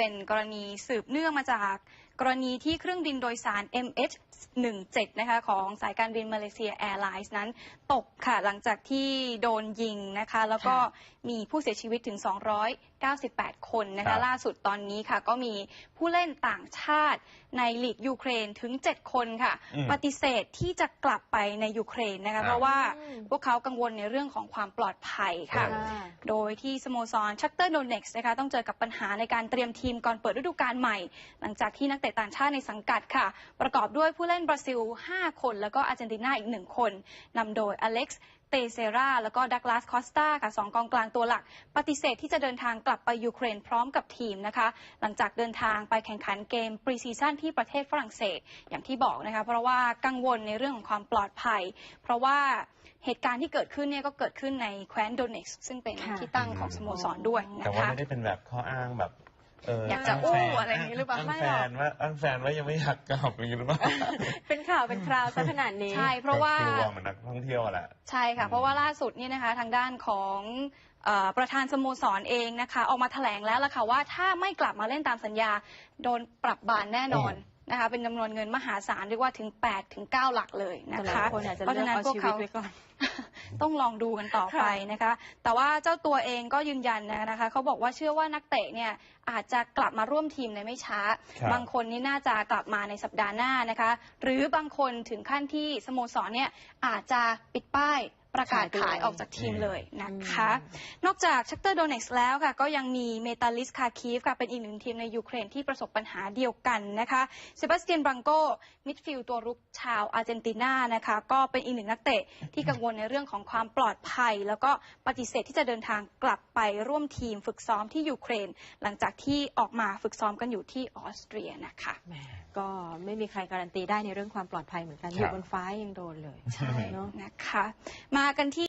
เป็นกรณีสืบเนื่องมาจาก กรณีที่เครื่องบินโดยสาร MH17 นะคะของสายการบินมาเลเซียแอร์ไลน์นั้นตกค่ะหลังจากที่โดนยิงนะคะ แล้วก็มีผู้เสียชีวิตถึง 298 คนนะครัคะบล่าสุดตอนนี้ค่ะ ก็มีผู้เล่นต่างชาติในลีกยูเครนถึง 7 คนค่ะอืมปฏิเสธที่จะกลับไปในยูเครนนะครัคะบเพราะว่าอืมพวกเขากังวลในเรื่องของความปลอดภัยค่ะโอ้โดยที่สโมสรชักเตอร์โดเน็กซ์นะคะต้องเจอกับปัญหาในการเตรียมทีมก่อนเปิดฤดูกาลใหม่ หลังจากที่นักเตะต่างชาติในสังกัดค่ะ ประกอบด้วยผู้เล่นบราซิล 5 คน แล้วก็อาร์เจนตินาอีก 1 คนนำโดยอเล็กซ์เตเซราแล้วก็ดักลาสคอสตาค่ะสองกองกลางตัวหลัก ปฏิเสธที่จะเดินทางกลับไปยูเครนพร้อมกับทีมนะคะ หลังจากเดินทางไปแข่งขันเกมปรีซีซั่นที่ประเทศฝรั่งเศสอย่างที่บอกนะคะ เพราะว่ากังวลในเรื่องของความปลอดภัย เพราะว่าเหตุการณ์ที่เกิดขึ้นเนี่ยก็เกิดขึ้นในแคว้นโดเน็กซ์ซึ่งเป็นค่ะที่ตั้งของสโมสรด้วยนะแต่ว่าคะไม่ได้เป็นแบบข้ออ้างแบบเอออยากจะงอู้แฟนอะไรอย่างนี้หรือเปล่าอ้างไม่แฟหรอกนว่าอ้างแฟนว่ายังไม่อยากกลับอย่างนี้หรือเปล่าเป็นข่าวเป็นคราวซะขนาดนี้ใช่เพราะว่าก็กลัวเหมือนนักท่องเที่ยวอะแหละใช่ค่ะอืมเพราะว่าล่าสุดเนี่ยนะคะทางด้านของเออประธานสโมสรเองนะคะออกมาแถลงแล้วล่ะค่ะว่าถ้าไม่กลับมาเล่นตามสัญญา โดนปรับบานแน่นอนนะคะเป็นจำนวนเงินมหาศาลเรียกว่าถึง8ถึง9หลักเลยนะแต่หลาคะยคนอาจจะเพราะเลือฉะกนั้นเอาพวกชีวิตเขาไว้ก่อน ต้องลองดูกันต่อไปนะคะ แต่ว่าเจ้าตัวเองก็ยืนยันนะคะเขาบอกว่าเชื่อว่านักเตะเนี่ยอาจจะกลับมาร่วมทีมในไม่ช้าครับบางคนนี่น่าจะกลับมาในสัปดาห์หน้านะคะ หรือบางคนถึงขั้นที่สโมสรเนี่ยอาจจะปิดป้าย ประกาศขายไปเลยขายออกจากทีมเลยนะคะอืมนอกจากชักเตอร์โดเน็กซ์แล้วค่ะ ก็ยังมีเมตาลิสคาคีฟค่ะ เป็นอีกหนึ่งทีมในยูเครนที่ประสบปัญหาเดียวกันนะคะเซบาสเตียนบรังโกมิดฟิลด์ตัวรุกชาวอาร์เจนตินานะคะ ก็เป็นอีกหนึ่งนักเตะที่กังวลในเรื่องของความปลอดภัย แล้วก็ปฏิเสธที่จะเดินทางกลับไปร่วมทีมฝึกซ้อมที่ยูเครน หลังจากที่ออกมาฝึกซ้อมกันอยู่ที่ออสเตรียนะคะแหมก็ไม่มีใครการันตีได้ในเรื่องความปลอดภัยเหมือนกันครับอยู่บนฟ้ายังโดนเลยใช่เนอะนะคะมากันที่